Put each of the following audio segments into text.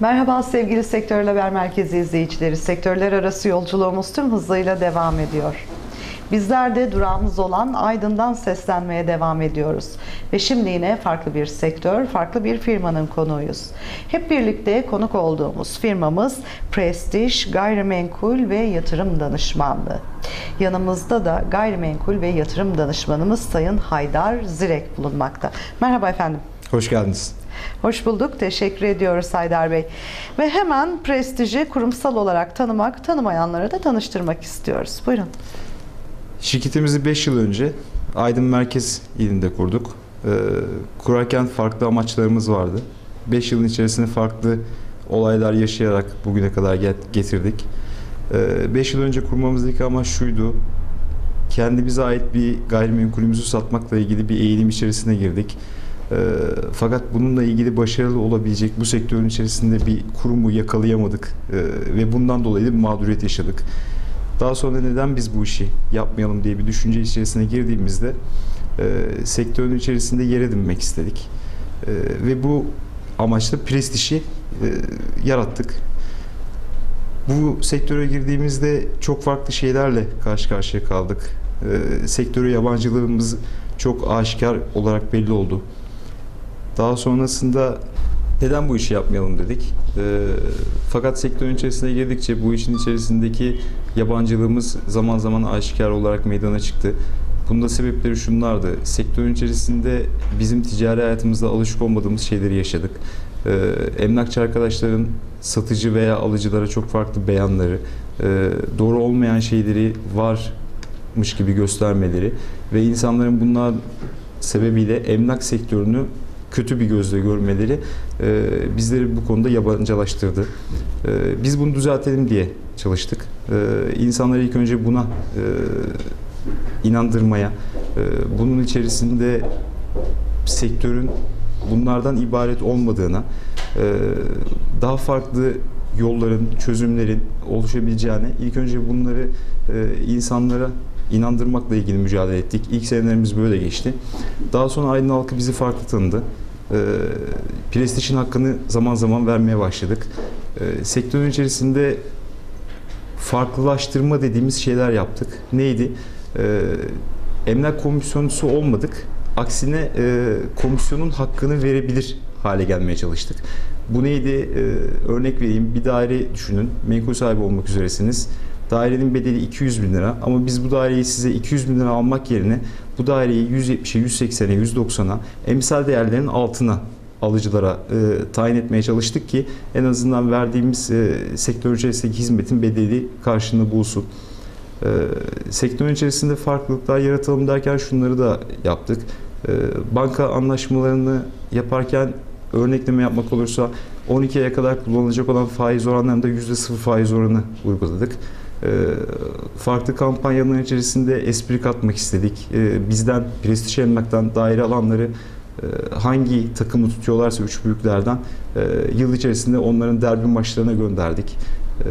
Merhaba sevgili Sektör Haber Merkezi izleyicileri. Sektörler arası yolculuğumuz tüm hızıyla devam ediyor. Bizler de durağımız olan Aydın'dan seslenmeye devam ediyoruz. Ve şimdi yine farklı bir sektör, farklı bir firmanın konuğuyuz. Hep birlikte konuk olduğumuz firmamız Prestij Gayrimenkul ve Yatırım Danışmanlığı. Yanımızda da gayrimenkul ve yatırım danışmanımız Sayın Haydar Zirek bulunmakta. Merhaba efendim. Hoş geldiniz. Hoş bulduk. Teşekkür ediyoruz Haydar Bey. Ve hemen prestiji kurumsal olarak tanımak, tanımayanlara da tanıştırmak istiyoruz. Buyurun. Şirketimizi 5 yıl önce Aydın Merkez ilinde kurduk. Ee, kurarken farklı amaçlarımız vardı. 5 yılın içerisinde farklı olaylar yaşayarak bugüne kadar get- getirdik. 5 yıl önce kurmamızdaki amaç şuydu. Kendimize ait bir gayrimenkulümüzü satmakla ilgili bir eğilim içerisine girdik. Ee, fakat bununla ilgili başarılı olabilecek bu sektörün içerisinde bir kurumu yakalayamadık Ee, ve bundan dolayı da bir mağduriyet yaşadık. Daha sonra neden biz bu işi yapmayalım diye bir düşünce içerisine girdiğimizde e, sektörün içerisinde yer edinmek istedik. E, ve bu amaçla prestiji e, yarattık. Bu sektöre girdiğimizde çok farklı şeylerle karşı karşıya kaldık. E, sektöre yabancılığımız çok aşikar olarak belli oldu. Daha sonrasında neden bu işi yapmayalım dedik. E, fakat sektörün içerisine girdikçe bu işin içerisindeki yabancılığımız zaman zaman aşikar olarak meydana çıktı. Bunda sebepleri şunlardı. Sektörün içerisinde bizim ticari hayatımızda alışık olmadığımız şeyleri yaşadık. Ee, emlakçı arkadaşların satıcı veya alıcılara çok farklı beyanları, e, doğru olmayan şeyleri varmış gibi göstermeleri ve insanların bunlar sebebiyle emlak sektörünü kötü bir gözle görmeleri e, bizleri bu konuda yabancılaştırdı. E, biz bunu düzeltelim diye çalıştık. E, insanları ilk önce buna e, inandırmaya, e, bunun içerisinde sektörün bunlardan ibaret olmadığına, e, daha farklı yolların, çözümlerin oluşabileceğine ilk önce bunları e, insanlara inandırmakla ilgili mücadele ettik. İlk senelerimiz böyle geçti. Daha sonra Aydın halkı bizi farklı tanıdı. E, Prestij'in hakkını zaman zaman vermeye başladık. E, sektörün içerisinde farklılaştırma dediğimiz şeyler yaptık. Neydi? E, emlak komisyoncusu olmadık. Aksine e, komisyonun hakkını verebilir hale gelmeye çalıştık. Bu neydi? E, örnek vereyim. Bir daire düşünün. Menkul sahibi olmak üzeresiniz. Dairenin bedeli 200 bin lira ama biz bu daireyi size 200 bin lira almak yerine bu daireyi 170'e, 180'e, 190'a emsal değerlerin altına alıcılara e, tayin etmeye çalıştık ki en azından verdiğimiz e, sektör içerisindeki hizmetin bedeli karşılığını bulsun. E, sektörün içerisinde farklılıklar yaratalım derken şunları da yaptık. E, banka anlaşmalarını yaparken örnekleme yapmak olursa 12 aya kadar kullanılacak olan faiz oranlarında %0 faiz oranı uyguladık. E, farklı kampanyaların içerisinde espri katmak istedik. E, bizden, prestij emlaktan daire alanları e, hangi takımı tutuyorlarsa üç büyüklerden e, yıl içerisinde onların derbi maçlarına gönderdik. E,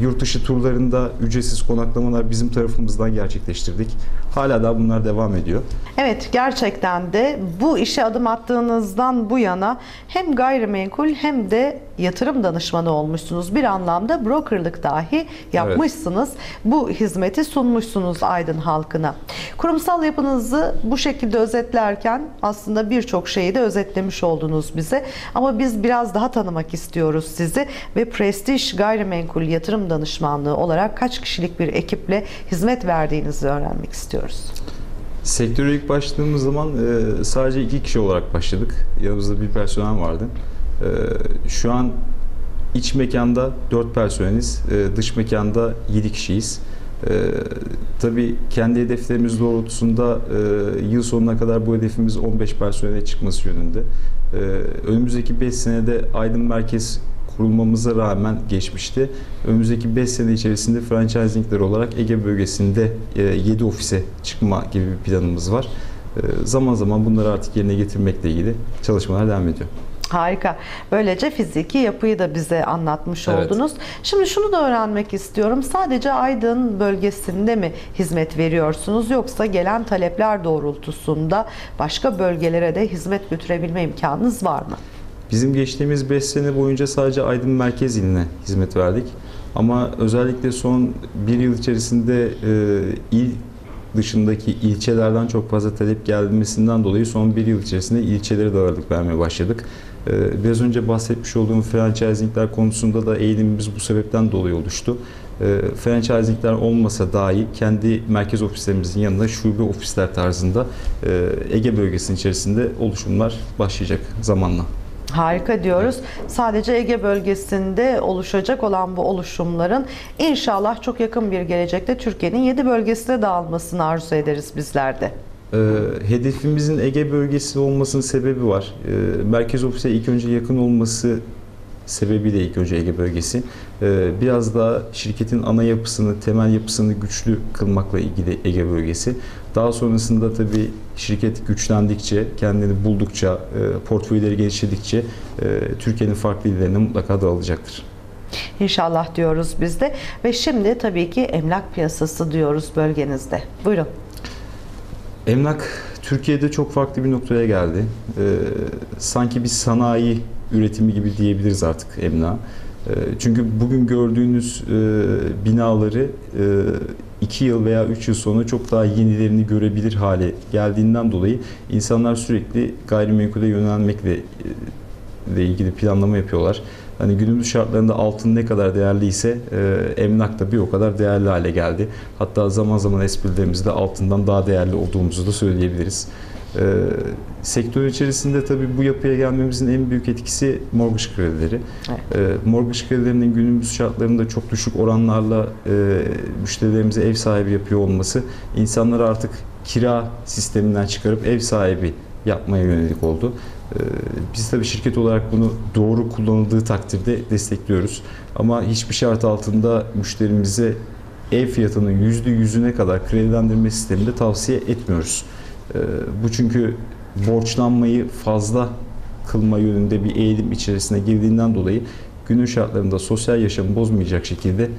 yurt dışı turlarında ücretsiz konaklamalar bizim tarafımızdan gerçekleştirdik. Hala da bunlar devam ediyor. Evet gerçekten de bu işe adım attığınızdan bu yana hem gayrimenkul hem de yatırım danışmanı olmuşsunuz. Bir anlamda brokerlık dahi yapmışsınız. Bu hizmeti sunmuşsunuz Aydın halkına. Kurumsal yapınızı bu şekilde özetlerken aslında birçok şeyi de özetlemiş oldunuz bize. Ama biz biraz daha tanımak istiyoruz sizi ve Prestij Gayrimenkul Yatırım Danışmanlığı olarak kaç kişilik bir ekiple hizmet verdiğinizi öğrenmek istiyoruz. Sektöre ilk başladığımız zaman e, sadece iki kişi olarak başladık. Yanımızda bir personel vardı. E, şu an iç mekanda dört personeliz, e, dış mekanda yedi kişiyiz. E, tabii kendi hedeflerimiz doğrultusunda e, yıl sonuna kadar bu hedefimiz 15 personele çıkması yönünde. E, önümüzdeki 5 senede Aydın Merkez kurulmamıza rağmen geçmişti. Önümüzdeki 5 sene içerisinde franchisingler olarak Ege bölgesinde 7 ofise çıkma gibi bir planımız var. E, Zaman zaman bunları artık yerine getirmekle ilgili çalışmalar devam ediyor. Harika. Böylece fiziki yapıyı da bize anlatmış Evet. oldunuz. Şimdi şunu da öğrenmek istiyorum. Sadece Aydın bölgesinde mi hizmet veriyorsunuz yoksa gelen talepler doğrultusunda başka bölgelere de hizmet götürebilme imkanınız var mı? Bizim geçtiğimiz 5 sene boyunca sadece Aydın Merkez iline hizmet verdik. Ama özellikle son bir yıl içerisinde e, il dışındaki ilçelerden çok fazla talep gelmesinden dolayı son bir yıl içerisinde ilçelere de ağırlık vermeye başladık. E, biraz önce bahsetmiş olduğum franchisingler konusunda da eğilimimiz bu sebepten dolayı oluştu. E, franchisingler olmasa dahi kendi merkez ofislerimizin yanında şube ofisler tarzında e, Ege bölgesinin içerisinde oluşumlar başlayacak zamanla. Harika diyoruz. Sadece Ege bölgesinde oluşacak olan bu oluşumların inşallah çok yakın bir gelecekte Türkiye'nin 7 bölgesine dağılmasını arzu ederiz bizler de. Ee, hedefimizin Ege bölgesi olmasının sebebi var. Ee, merkez ofise ilk önce yakın olması sebebiyle ilk önce Ege bölgesi. Ee, biraz daha şirketin ana yapısını, temel yapısını güçlü kılmakla ilgili Ege bölgesi. Daha sonrasında tabii şirket güçlendikçe, kendini buldukça, e, portföyleri geliştirdikçe e, Türkiye'nin farklı illerine mutlaka dağılacaktır. İnşallah diyoruz biz de. Ve şimdi tabii ki emlak piyasası diyoruz bölgenizde. Buyurun. Emlak Türkiye'de çok farklı bir noktaya geldi. Ee, sanki bir sanayi üretimi gibi diyebiliriz artık emlak. Ee, çünkü bugün gördüğünüz e, binaları 2 yıl veya 3 yıl sonra çok daha yenilerini görebilir hale geldiğinden dolayı insanlar sürekli gayrimenkule yönelmekle e, ile ilgili planlama yapıyorlar. Hani günümüz şartlarında altın ne kadar değerliyse e, emlak da bir o kadar değerli hale geldi. Hatta zaman zaman esprilerimizde altından daha değerli olduğumuzu da söyleyebiliriz. E, sektör içerisinde tabii bu yapıya gelmemizin en büyük etkisi mortgage kredileri. Evet. E, mortgage kredilerinin günümüz şartlarında çok düşük oranlarla e, müşterilerimize ev sahibi yapıyor olması insanları artık kira sisteminden çıkarıp ev sahibi yapmaya yönelik oldu. Ee, Biz tabii şirket olarak bunu doğru kullanıldığı takdirde destekliyoruz. Ama hiçbir şart altında müşterimize ev fiyatının yüzde yüzüne kadar kredilendirme sisteminde tavsiye etmiyoruz. Ee, Bu çünkü borçlanmayı fazla kılma yönünde bir eğilim içerisine girdiğinden dolayı günün şartlarında sosyal yaşamı bozmayacak şekilde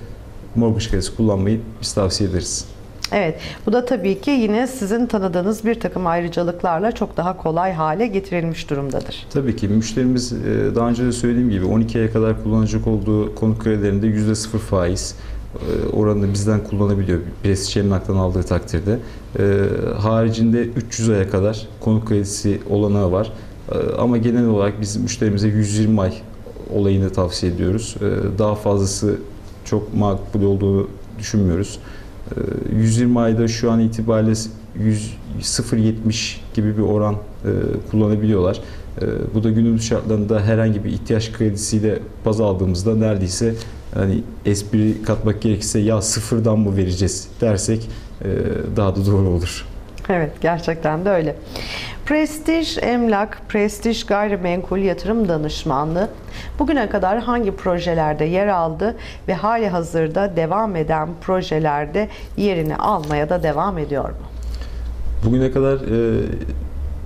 mortgage kredisi kullanmayı biz tavsiye ederiz. Evet, bu da tabii ki yine sizin tanıdığınız bir takım ayrıcalıklarla çok daha kolay hale getirilmiş durumdadır. Tabii ki müşterimiz e, daha önce de söylediğim gibi 12 aya kadar kullanacak olduğu konut kredilerinde %0 faiz e, oranını bizden kullanabiliyor prestij emlaktan aldığı takdirde. E, Haricinde 300 aya kadar konut kredisi olanağı var. Ama genel olarak biz müşterimize 120 ay olayını tavsiye ediyoruz. Daha fazlası çok makbul olduğunu düşünmüyoruz. E, 120 ayda şu an itibariyle 100 0.70 gibi bir oran e, kullanabiliyorlar. E, bu da günümüz şartlarında herhangi bir ihtiyaç kredisiyle baz aldığımızda neredeyse hani espri katmak gerekirse ya sıfırdan mı vereceğiz dersek e, daha da doğru olur. Evet, gerçekten de öyle. Prestij Emlak, Prestij Gayrimenkul Yatırım Danışmanlığı bugüne kadar hangi projelerde yer aldı ve hali hazırda devam eden projelerde yerini almaya da devam ediyor mu? Bugüne kadar e,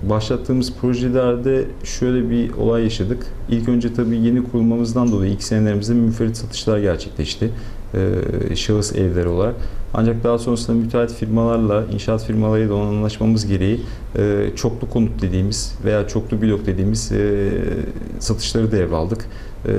başlattığımız projelerde şöyle bir olay yaşadık. İlk önce tabii yeni kurulmamızdan dolayı ilk senelerimizde münferit satışlar gerçekleşti. E, şahıs evleri olarak. Ancak daha sonrasında müteahhit firmalarla, inşaat firmalarıyla olan anlaşmamız gereği e, çoklu konut dediğimiz veya çoklu blok dediğimiz e, satışları devraldık. E,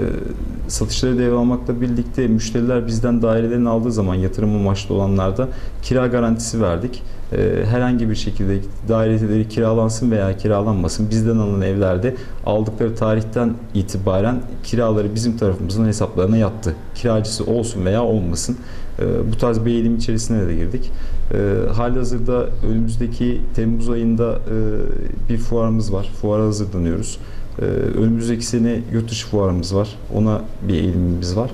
satışları devralmakla birlikte müşteriler bizden dairelerini aldığı zaman yatırım amaçlı olanlarda kira garantisi verdik. E, herhangi bir şekilde daireleri kiralansın veya kiralanmasın bizden alınan evlerde aldıkları tarihten itibaren kiraları bizim tarafımızın hesaplarına yattı. Kiracısı olsun veya olmasın. E, bu tarz bir eğilim içerisine de girdik. E, halihazırda önümüzdeki Temmuz ayında e, bir fuarımız var. Fuara hazırlanıyoruz. E, önümüzdeki sene yurt dışı fuarımız var. Ona bir eğilimimiz var.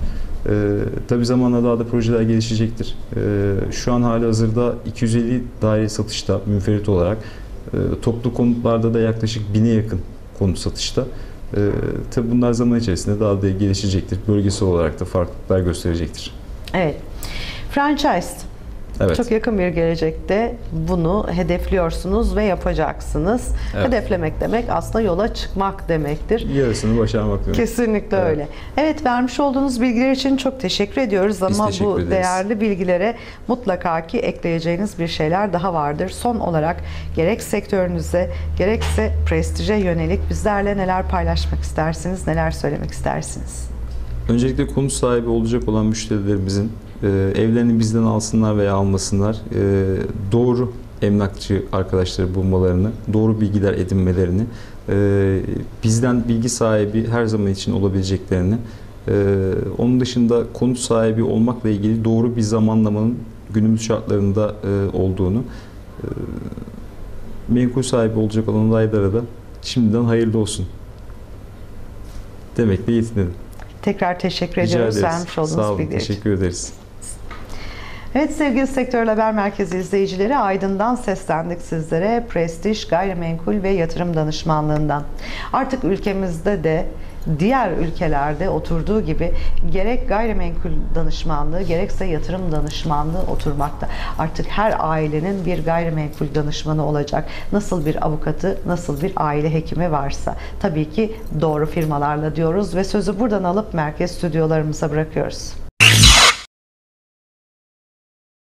Ee, tabii zamanla daha da projeler gelişecektir. Ee, şu an hali hazırda 250 daire satışta münferit olarak. Ee, toplu konutlarda da yaklaşık 1000'e yakın konut satışta. Ee, tabii bunlar zaman içerisinde daha da gelişecektir. Bölgesel olarak da farklılıklar gösterecektir. Evet. Franchise. Evet. Çok yakın bir gelecekte bunu hedefliyorsunuz ve yapacaksınız. Evet. Hedeflemek demek aslında yola çıkmak demektir. Yarısını başarmak demek. Kesinlikle Evet. öyle. Evet vermiş olduğunuz bilgiler için çok teşekkür ediyoruz Biz ama teşekkür bu ederiz. değerli bilgilere mutlaka ki ekleyeceğiniz bir şeyler daha vardır. Son olarak gerek sektörünüze gerekse prestije yönelik bizlerle neler paylaşmak istersiniz, neler söylemek istersiniz? Öncelikle konu sahibi olacak olan müşterilerimizin e, evlerini bizden alsınlar veya almasınlar. E, doğru emlakçı arkadaşları bulmalarını, doğru bilgiler edinmelerini, e, bizden bilgi sahibi her zaman için olabileceklerini, e, onun dışında konut sahibi olmakla ilgili doğru bir zamanlamanın günümüz şartlarında e, olduğunu, e, menkul sahibi olacak olan adaylara da şimdiden hayırlı olsun demekle yetinelim. Tekrar teşekkür Rica ediyoruz ederiz. vermiş olduğunuz Sağ olun, bilgiler için. teşekkür ederiz. Evet sevgili Sektör Haber Merkezi izleyicileri Aydın'dan seslendik sizlere. Prestij, gayrimenkul ve yatırım danışmanlığından. Artık ülkemizde de diğer ülkelerde oturduğu gibi gerek gayrimenkul danışmanlığı gerekse yatırım danışmanlığı oturmakta. Artık her ailenin bir gayrimenkul danışmanı olacak. Nasıl bir avukatı, nasıl bir aile hekimi varsa. Tabii ki doğru firmalarla diyoruz ve sözü buradan alıp merkez stüdyolarımıza bırakıyoruz.